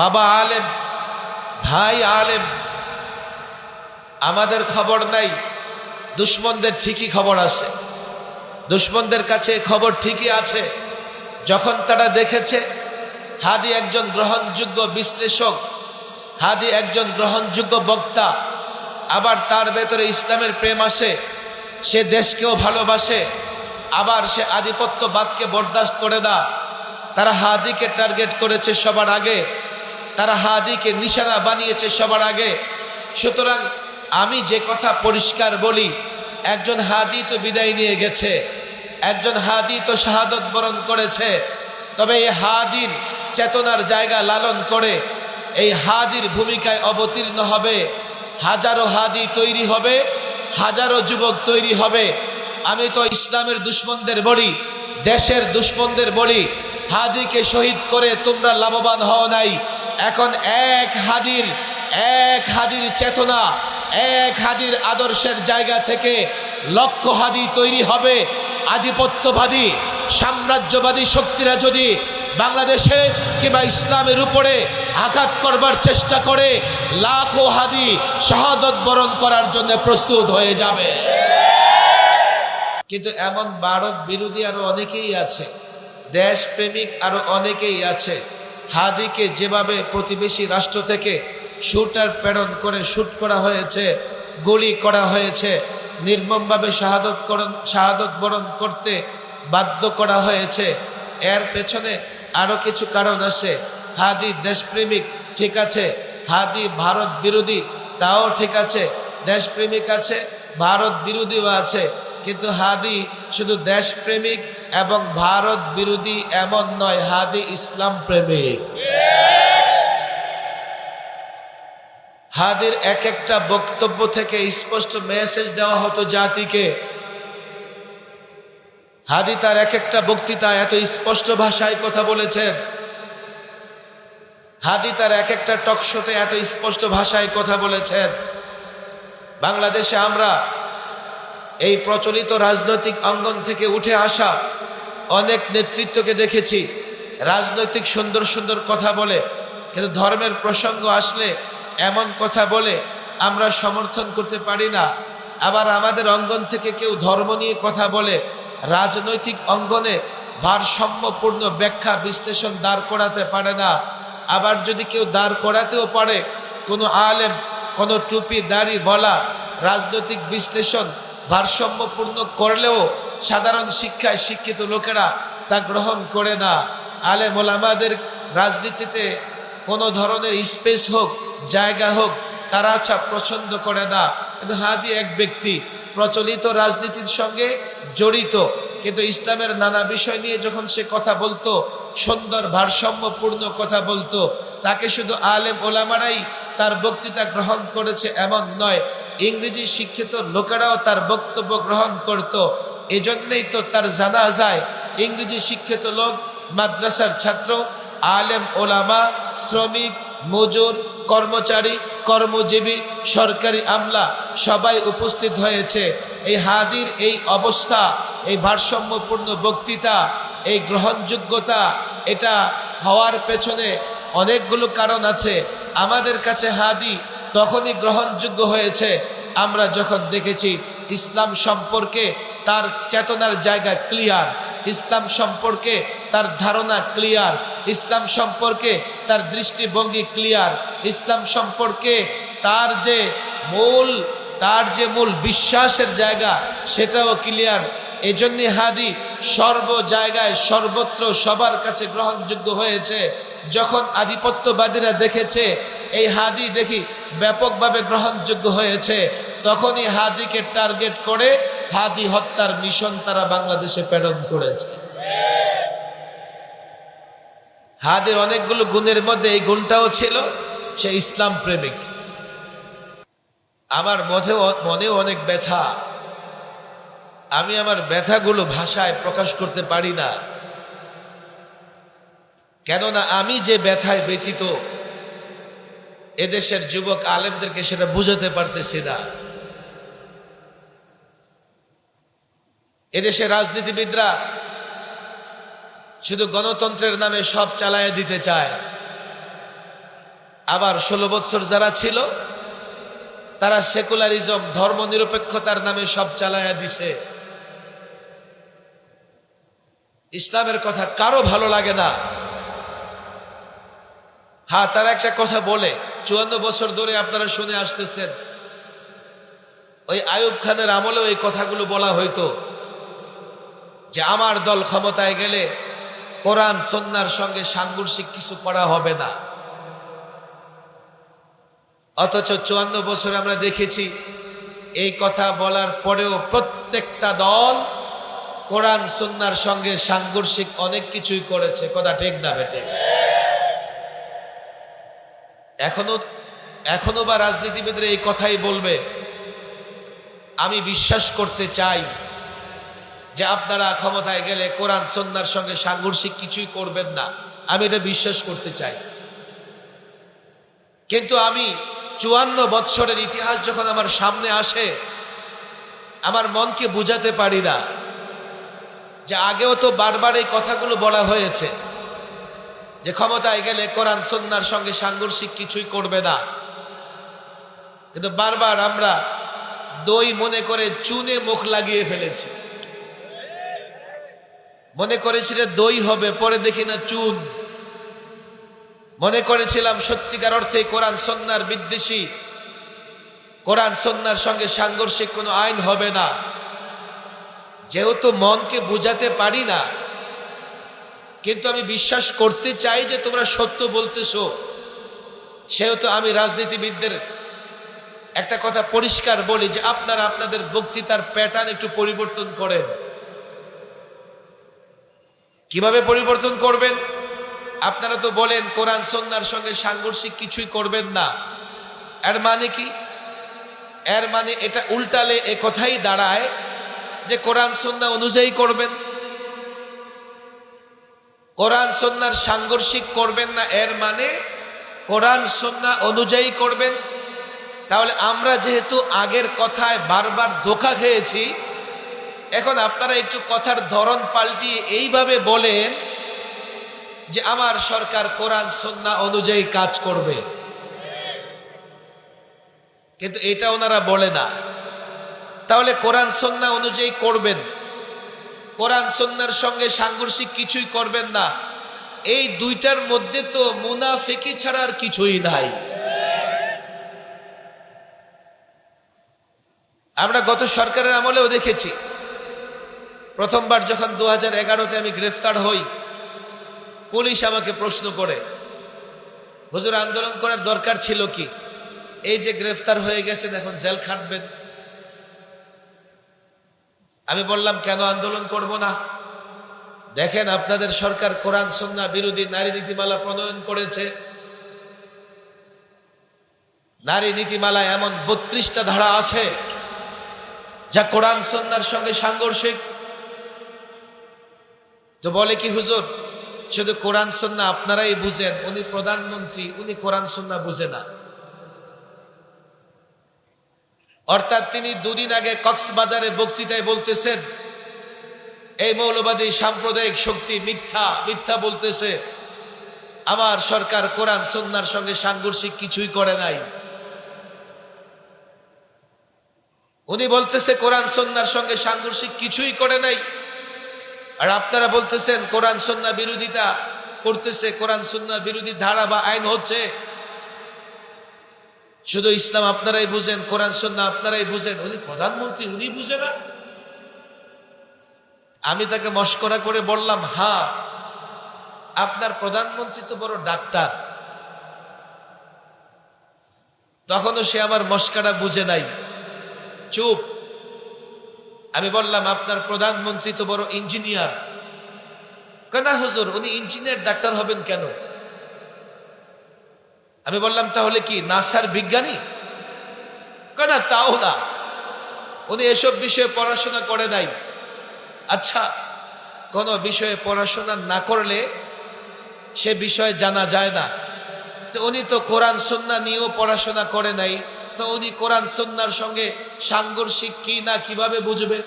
বাবা আলেম, ভাই আলেম, আমাদের খবর নাই। দুশ্মনদের ঠিকই খবর আসে। দুশ্মনদের কাছে খবর ঠিকই আছে। যখন তারা দেখেছে, হাদি একজন গ্রহণযোগ্য বিশ্লেষক, হাদি একজন গ্রহণযোগ্য বক্তা, আবার তার ভেতরে ইসলামের প্রেম আসে, সে দেশকেও ভালোবাসে, আবার সে আধিপত্যবাদকে বরদাস্ত করে না তারা হাদিকে টার্গেট করেছে সবার আগে। তারা হাদিকে নিশানা বানিয়েছে সবার আগে। সুতরাং আমি যে কথা পরিষ্কার বলি, একজন হাদি তো বিদায় নিয়ে গেছে, একজন হাদি তো শাহাদত বরণ করেছে, তবে এই হাদির চেতনার জায়গা লালন করে এই হাদির ভূমিকায় অবতীর্ণ হবে, হাজারো হাদি তৈরি হবে, হাজারো যুবক তৈরি হবে। আমি তো ইসলামের দুশ্মনদের বলি, দেশের দুশ্মনদের বলি, হাদিকে শহীদ করে তোমরা লাভবান হও নাই এখন এক হাদির এক হাদির চেতনা, এক হাদির আদর্শের জায়গা থেকে লক্ষ হাদি তৈরি হবে। আধিপত্যবাদী, সাম্রাজ্যবাদী শক্তিরা যদি বাংলাদেশে কিংবা ইসলামের উপরে আঘাত করবার চেষ্টা করে, লাখো হাদি শাহাদত বরণ করার জন্য প্রস্তুত হয়ে যাবে। কিন্তু এমন ভারত বিরোধী আরও অনেকেই আছে, দেশপ্রেমিক আরও অনেকেই আছে। হাদিকে যেভাবে প্রতিবেশী রাষ্ট্র থেকে শুটার প্রেরণ করে শুট করা হয়েছে, গুলি করা হয়েছে, নির্মমভাবে শাহাদত করণ, শাহাদত বরণ করতে বাধ্য করা হয়েছে, এর পেছনে আরও কিছু কারণ আছে। হাদি দেশপ্রেমিক, ঠিক আছে। হাদি ভারত বিরোধী, তাও ঠিক আছে। দেশপ্রেমিক আছে, ভারত বিরোধীও আছে। কিন্তু হাদি শুধু দেশপ্রেমিক এবং ভারত বিরোধী এমন নয়, হাদি ইসলাম প্রেমিক। হাদির এক একটা বক্তব্য থেকে স্পষ্ট মেসেজ দেওয়া হতো জাতিকে। হাদি তার এক একটা বক্তৃতা এত স্পষ্ট ভাষায় কথা বলেছেন। হাদি তার এক একটা টকশোতে এত স্পষ্ট ভাষায় কথা বলেছেন। বাংলাদেশে আমরা এই প্রচলিত রাজনৈতিক অঙ্গন থেকে উঠে আসা অনেক নেতৃত্বকে দেখেছি। রাজনৈতিক সুন্দর সুন্দর কথা বলে, কিন্তু ধর্মের প্রসঙ্গ আসলে এমন কথা বলে আমরা সমর্থন করতে পারি না। আবার আমাদের অঙ্গন থেকে কেউ ধর্ম নিয়ে কথা বলে, রাজনৈতিক অঙ্গনে ভারসাম্যপূর্ণ ব্যাখ্যা বিশ্লেষণ দাঁড় করাতে পারে না। আবার যদি কেউ দাঁড় করাতেও পারে, কোনো আলেম, কোনো টুপি, দাড়ি বলা রাজনৈতিক বিশ্লেষণ ভারসাম্যপূর্ণ করলেও সাধারণ শিক্ষায় শিক্ষিত লোকেরা তা গ্রহণ করে না। আলেম ওলামাদের রাজনীতিতে কোনো ধরনের স্পেস হোক, জায়গা হোক, তারা আচ্ছা পছন্দ করে না। কিন্তু হাদি এক ব্যক্তি প্রচলিত রাজনীতির সঙ্গে জড়িত, কিন্তু ইসলামের নানা বিষয় নিয়ে যখন সে কথা বলতো, সুন্দর ভারসাম্যপূর্ণ কথা বলতো, তাকে শুধু আলেম ওলামারাই তার বক্তৃতা গ্রহণ করেছে এমন নয়, ইংরেজি শিক্ষিত লোকেরাও তার বক্তব্য গ্রহণ করত। এজন্যই তো তার জানা যায় ইংরেজি শিক্ষিত লোক, মাদ্রাসার ছাত্র, আলেম, ওলামা, শ্রমিক, মজুর, কর্মচারী, কর্মজীবী, সরকারি আমলা সবাই উপস্থিত হয়েছে। এই হাদির এই অবস্থা, এই ভারসাম্যপূর্ণ বক্তৃতা, এই গ্রহণযোগ্যতা, এটা হওয়ার পেছনে অনেকগুলো কারণ আছে। আমাদের কাছে হাদি তখনই গ্রহণযোগ্য হয়েছে, আমরা যখন দেখেছি ইসলাম সম্পর্কে তার চেতনার জায়গা ক্লিয়ার ইসলাম সম্পর্কে তার ধারণা ক্লিয়ার ইসলাম সম্পর্কে তার দৃষ্টিভঙ্গি ক্লিয়ার ইসলাম সম্পর্কে তার যে মূল, তার যে মূল বিশ্বাসের জায়গা, সেটাও ক্লিয়ার এজন্যই হাদি সর্ব জায়গায় সর্বত্র সবার কাছে গ্রহণযোগ্য হয়েছে। যখন আধিপত্যবাদীরা দেখেছে, এই হাদি দেখি ব্যাপকভাবে গ্রহণযোগ্য হয়েছে। তখনই হাদিকে টার্গেট করে হাদি হত্যার মিশন তারা বাংলাদেশে প্রেরণ করেছে। হাদির অনেকগুলো গুণের মধ্যে এই গুণটাও ছিল, সে ইসলাম প্রেমিক। আমার মধ্যেও মনেও অনেক ব্যথা। আমি আমার ব্যথাগুলো ভাষায় প্রকাশ করতে পারি না। কেননা আমি যে ব্যথায় ব্যথিত, এদেশের যুবক আলেমদেরকে সেটা বুঝাতে পারতেছি না। এদেশের রাজনীতিবিদরা শুধু গণতন্ত্রের নামে সব চালায় দিতে চায়। আবার ষোলো বছর যারা ছিল, তারা সেকুলারিজম, ধর্মনিরপেক্ষতার নামে সব চালায়া দিছে। ইসলামের কথা কারও ভালো লাগে না। হ্যাঁ তারা একটা কথা বলে, চুয়ান্ন বছর ধরে আপনারা শুনে আসতেছেন। ওই আয়ুব খানের আমলেও এই কথাগুলো বলা হইতো। যে আমার দল ক্ষমতায় গেলে কোরআন সন্ন্যার সঙ্গে সাংঘর্ষিক কিছু করা হবে না। অথচ চুয়ান্ন বছর আমরা দেখেছি, এই কথা বলার পরেও প্রত্যেকটা দল কোরআন সন্ন্যার সঙ্গে সাংঘর্ষিক অনেক কিছুই করেছে। কথা ঠিক না বেটে এখনও এখনও বা রাজনীতিবিদরা এই কথাই বলবে, আমি বিশ্বাস করতে চাই যে আপনারা ক্ষমতায় গেলে কোরআন সন্ন্যার সঙ্গে সাংঘর্ষিক কিছুই করবেন না। আমি এটা বিশ্বাস করতে চাই। কিন্তু আমি চুয়ান্ন বৎসরের ইতিহাস যখন আমার সামনে আসে, আমার মনকে বুঝাতে পারি না যে আগেও তো বারবার এই কথাগুলো বলা হয়েছে যে ক্ষমতায় গেলে কোরআন সন্ন্যার সঙ্গে সাংঘর্ষিক কিছুই করবে না। কিন্তু বারবার আমরা দই মনে করে চুনে মুখ লাগিয়ে ফেলেছি। মনে করেছিল দই হবে, পরে দেখি না চুন। মনে করেছিলাম সত্যিকার অর্থে কোরআন সন্ন্যার বিদ্বেষী। কোরআন সন্ন্যার সঙ্গে সাংঘর্ষিক কোনো আইন হবে না। যেহেতু মনকে বুঝাতে পারি না, কিন্তু আমি বিশ্বাস করতে চাই যে তোমরা সত্য বলতেছো। সেহেতু আমি রাজনীতিবিদদের একটা কথা পরিষ্কার বলি যে আপনারা আপনাদের বক্তৃতার প্যাটার্ন একটু পরিবর্তন করেন। কীভাবে পরিবর্তন করবেন? আপনারা তো বলেন, কোরআন সন্ন্যার সঙ্গে সাংঘর্ষিক কিছুই করবেন না। এর মানে কি? এর মানে এটা উল্টালে এ কথাই দাঁড়ায় যে কোরআন, সন্না অনুযায়ী করবেন। কোরআন সন্ন্যার সাংঘর্ষিক করবেন না, এর মানে কোরআন, সন্না অনুযায়ী করবেন। তাহলে আমরা যেহেতু আগের কথায় বারবার ধোকা খেয়েছি এখন আপনারা একটু কথার ধরন পাল্টিয়ে এইভাবে বলেন যে আমার সরকার কোরআন সন্না অনুযায়ী কাজ করবে। কিন্তু এটা ওনারা বলে না। তাহলে কোরআন সন্না অনুযায়ী করবেন। কোরআন সন্ন্যার সঙ্গে সাংঘর্ষিক কিছুই করবেন না। এই দুইটার মধ্যে তো মুনাফেকি ছাড়া আর কিছুই নাই। আমরা গত সরকারের আমলেও দেখেছি। প্রথমবার যখন দু হাজার এগারোতে আমি গ্রেফতার হই, পুলিশ আমাকে প্রশ্ন করে, হুজুর, আন্দোলন করার দরকার ছিল কি? এই যে গ্রেফতার হয়ে গেছেন, এখন জেল খাটবেন। আমি বললাম, কেন আন্দোলন করব না? দেখেন, আপনাদের সরকার কোরআন সন্না বিরোধী নারী নীতিমালা প্রণয়ন করেছে। নারী নীতিমালা এমন বত্রিশটা ধারা আছে, যা কোরআন সন্ন্যার সঙ্গে সাংঘর্ষিক। তো বলে কি, হুজুর, শুধু কোরআন সন্না আপনারাই বুঝেন। উনি প্রধানমন্ত্রী, উনি কোরআন সন্না বুঝে না। অর্থাৎ তিনি দুদিন আগে কক্সবাজারে বক্তৃতায় বলতেছেন, এই মৌলবাদী সাম্প্রদায়িক শক্তি মিথ্যা মিথ্যা বলতেছে। আমার সরকার কোরআন সন্ন্যার সঙ্গে সাংঘর্ষিক কিছুই করে নাই। উনি বলতেছে, কোরআন সন্ন্যার সঙ্গে সাংঘর্ষিক কিছুই করে নাই। আর আপনারা বলতেছেন, কোরআন সন্না বিরোধিতা করতেছে, কোরআন সন্না বিরোধী ধারা বা আইন হচ্ছে। শুধু ইসলাম আপনারাই বুঝেন, কোরআন সন্না আপনারাই বুঝেন। উনি প্রধানমন্ত্রী, উনি বুঝে না। আমি তাকে মস্করা করে বললাম, হা, আপনার প্রধানমন্ত্রী তো বড় ডাক্তার। তখনও সে আমার মস্কারা বুঝে নাই। চুপ। আমি বললাম, আপনার প্রধানমন্ত্রী তো বড় ইঞ্জিনিয়ার। কেনা হুজুর, উনি ইঞ্জিনিয়ার, ডাক্তার হবেন কেন? আমি বললাম, তাহলে কি নাসার বিজ্ঞানী? কেনা তাও না। উনি এসব বিষয়ে পড়াশোনা করে নাই। আচ্ছা কোনো বিষয়ে পড়াশোনা না করলে সে বিষয়ে জানা যায় না। উনি তো কোরআন, সন্না নিয়েও পড়াশোনা করে নাই। তো উনি কোরআন সন্ন্যার সঙ্গে সাংঘর্ষিক কি না কীভাবে বুঝবে?